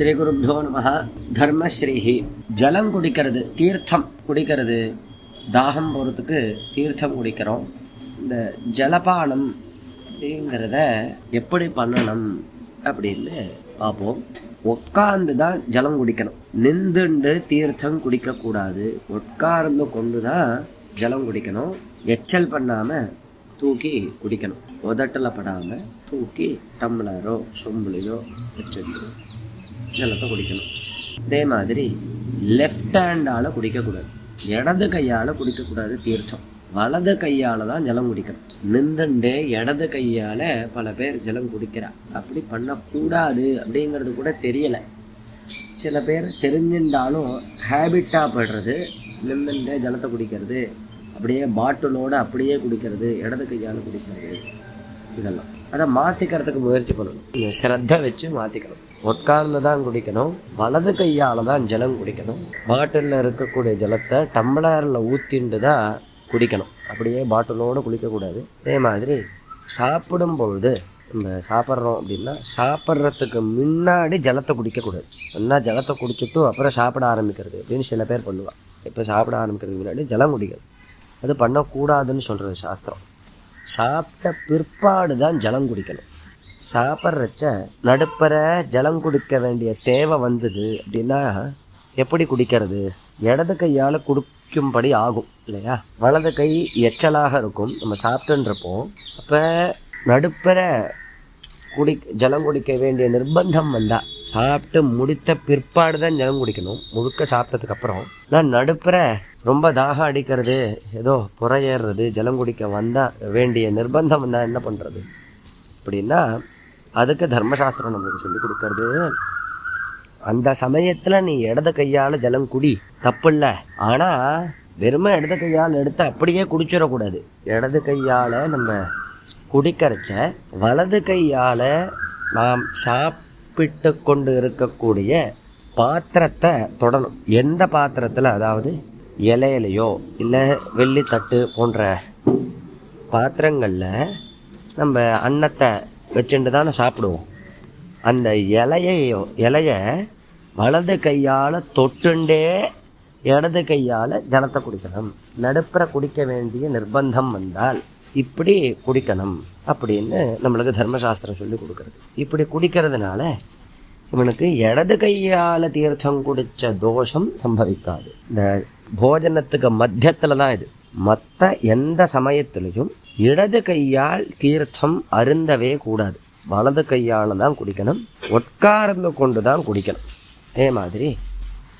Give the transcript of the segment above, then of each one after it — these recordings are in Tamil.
ஸ்ரீ குருப்பியோ நம தர்மஸ்ரீஹி ஜலம் குடிக்கிறது தீர்த்தம் குடிக்கிறது. தாகம் போகிறதுக்கு தீர்த்தம் குடிக்கிறோம். இந்த ஜலபானம் அப்படிங்கிறத எப்படி பண்ணணும் அப்படின்னு பார்ப்போம். உட்கார்ந்து தான் ஜலம் குடிக்கணும். நின்றுண்டு தீர்த்தம் குடிக்கக்கூடாது. உட்கார்ந்து கொண்டு தான் ஜலம் குடிக்கணும். எச்சல் பண்ணாமல் தூக்கி குடிக்கணும். உதட்டில் படாமல் தூக்கி டம்ளரோ சொம்புலையோ வச்சிருக்கணும் ஜலத்தை குடிக்கணும். அதே மாதிரி லெஃப்ட் ஹேண்டால் குடிக்கக்கூடாது. இடது கையால் குடிக்கக்கூடாது தீர்த்தம். வலது கையால் தான் ஜலம் குடிக்கணும். நின்றுண்டு இடது கையால் பல பேர் ஜலம் குடிக்கிறா. அப்படி பண்ணக்கூடாது அப்படிங்கிறது கூட தெரியலை. சில பேர் தெரிஞ்சிருந்தாலும் ஹேபிட்டாக படுறது நின்றுண்டு ஜலத்தை குடிக்கிறது அப்படியே பாட்டிலோடு அப்படியே குடிக்கிறது இடது கையால் குடிக்கிறது இதெல்லாம். அதை மாற்றிக்கிறதுக்கு முயற்சி பண்ணணும். ஸ்ரத்த வச்சு மாற்றிக்கணும் உட்கார்ந்து தான் குடிக்கணும் வலது கையால் தான் ஜலம் குடிக்கணும் பாட்டிலில் இருக்கக்கூடிய ஜலத்தை டம்ளரில் ஊற்றிண்டு தான் குடிக்கணும். அப்படியே பாட்டிலோடு குளிக்கக்கூடாது. அதே மாதிரி சாப்பிடும் பொழுது நம்ம சாப்பிட்றோம் அப்படின்னா சாப்பிட்றதுக்கு முன்னாடி ஜலத்தை குடிக்கக்கூடாது. என்ன ஜலத்தை குடிச்சிட்டு அப்புறம் சாப்பிட ஆரம்பிக்கிறது அப்படின்னு சில பேர் பண்ணுவாள் இப்போ சாப்பிட ஆரம்பிக்கிறதுக்கு முன்னாடி ஜலம் குடிக்கிறது அது பண்ணக்கூடாதுன்னு சொல்கிறது சாஸ்திரம். சாப்பிட்ட பிற்பாடு தான் ஜலம் குடிக்கணும். சாப்பிட்றச்ச நடுப்பற ஜலம் குடிக்க வேண்டிய தேவை வந்தது அப்படின்னா எப்படி குடிக்கிறது? இடது கையால் குடிக்கும்படி ஆகும் இல்லையா? வலது கை எச்சலாக இருக்கும். நம்ம சாப்பிட்டுன்றப்போ அப்போ நடுப்பற குடி ஜலம் குடிக்க வேண்டிய நிர்பந்தம் வந்தால் சாப்பிட்டு முடித்த பிற்பாடு தான் ஜலம் குடிக்கணும். முழுக்க சாப்பிட்டதுக்கப்புறம் நான் நடுப்புற ரொம்ப தாகம் அடிக்கிறது ஏதோ புறையேறுறது ஜலம் குடிக்க வந்தால் வேண்டிய நிர்பந்தம் வந்தால் என்ன பண்ணுறது அப்படின்னா அதுக்கு தர்மசாஸ்திரம் நம்மளுக்கு சொல்லி கொடுக்கறது. அந்த சமயத்தில் நீ இடது கையால் ஜலம் குடி. தப்பு இல்லை ஆனால் வெறுமை இடது கையால் எடுத்து அப்படியே குடிச்சிடக்கூடாது. இடது கையால் நம்ம குடிக்கரைச்ச வலது கையால் நாம் சாப்பிட்டு கொண்டு இருக்கக்கூடிய பாத்திரத்தை தொடணும். எந்த பாத்திரத்தில்? அதாவது இலையிலையோ இல்லை வெள்ளித்தட்டு போன்ற பாத்திரங்களில் நம்ம அன்னத்தை வச்சுட்டு தானே சாப்பிடுவோம். அந்த இலையையோ இலைய வலது கையால் தொட்டுண்டே இடது கையால் ஜலத்தை குடிக்கணும். நடுப்புற குடிக்க வேண்டிய நிர்பந்தம் வந்தால் இப்படி குடிக்கணும் அப்படின்னு நம்மளுக்கு தர்மசாஸ்திரம் சொல்லி கொடுக்குறது. இப்படி குடிக்கிறதுனால இவனுக்கு இடது கையால் தீர்த்தம் குடித்த தோஷம் சம்பவிக்காது. இந்த போஜனத்துக்கு மத்தியத்தில் தான் இது. மற்ற எந்த சமயத்துலேயும் இடது கையால் தீர்த்தம் அருந்தவே கூடாது. வலது கையால் தான் குடிக்கணும். உட்கார்ந்து கொண்டு தான் குடிக்கணும். அதே மாதிரி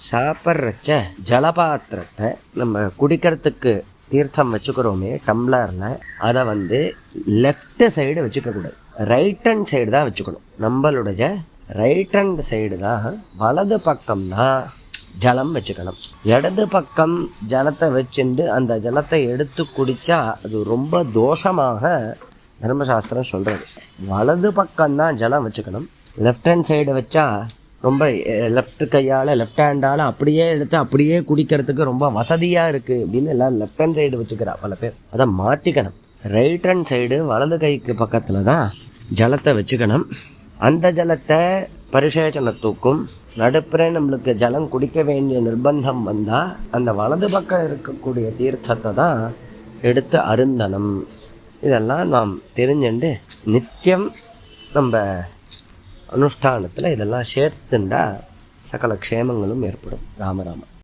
சாப்பிட்றச்ச ஜலபாத்திரத்தை நம்ம குடிக்கிறதுக்கு தீர்த்தம் வச்சுக்கிறோமே டம்ளரில் அதை வந்து லெஃப்ட் சைடு வச்சுக்கக்கூடாது ரைட் ஹண்ட் சைடு தான் வச்சுக்கணும். நம்மளுடைய ரைட் ஹண்ட் சைடு தான் வலது பக்கம்னா ஜலம் வச்சுக்கணும். இடது பக்கம் ஜலத்தை வச்சுட்டு அந்த ஜலத்தை எடுத்து குடித்தா அது ரொம்ப தோஷமாக தர்மசாஸ்திரம் சொல்கிறது வலது பக்கம்தான் ஜலம் வச்சுக்கணும். லெஃப்ட் ஹேண்ட் சைடு வச்சா ரொம்ப லெஃப்ட் கையால் லெஃப்ட் ஹேண்டால் அப்படியே எடுத்து அப்படியே குடிக்கிறதுக்கு ரொம்ப வசதியாக இருக்குது அப்படின்னு எல்லாம் லெஃப்ட் ஹேண்ட் சைடு வச்சுக்கிறா பல பேர். அதை மாற்றிக்கணும் ரைட் ஹேண்ட் சைடு வலது கைக்கு பக்கத்தில் தான் ஜலத்தை வச்சுக்கணும். அந்த ஜலத்தை பரிசேச்சனத்துக்கும் நடுப்புற நம்மளுக்கு ஜலம் குடிக்க வேண்டிய நிர்பந்தம் வந்தால் அந்த வலது பக்கம் இருக்கக்கூடிய தீர்த்தத்தை தான் எடுத்து அருந்தனம் இதெல்லாம் நாம் தெரிஞ்சுண்டு நித்தியம் நம்ம அனுஷ்டானத்தில் இதெல்லாம் சேர்த்துண்டா சகல க்ஷேமங்களும் ஏற்படும். ராமராம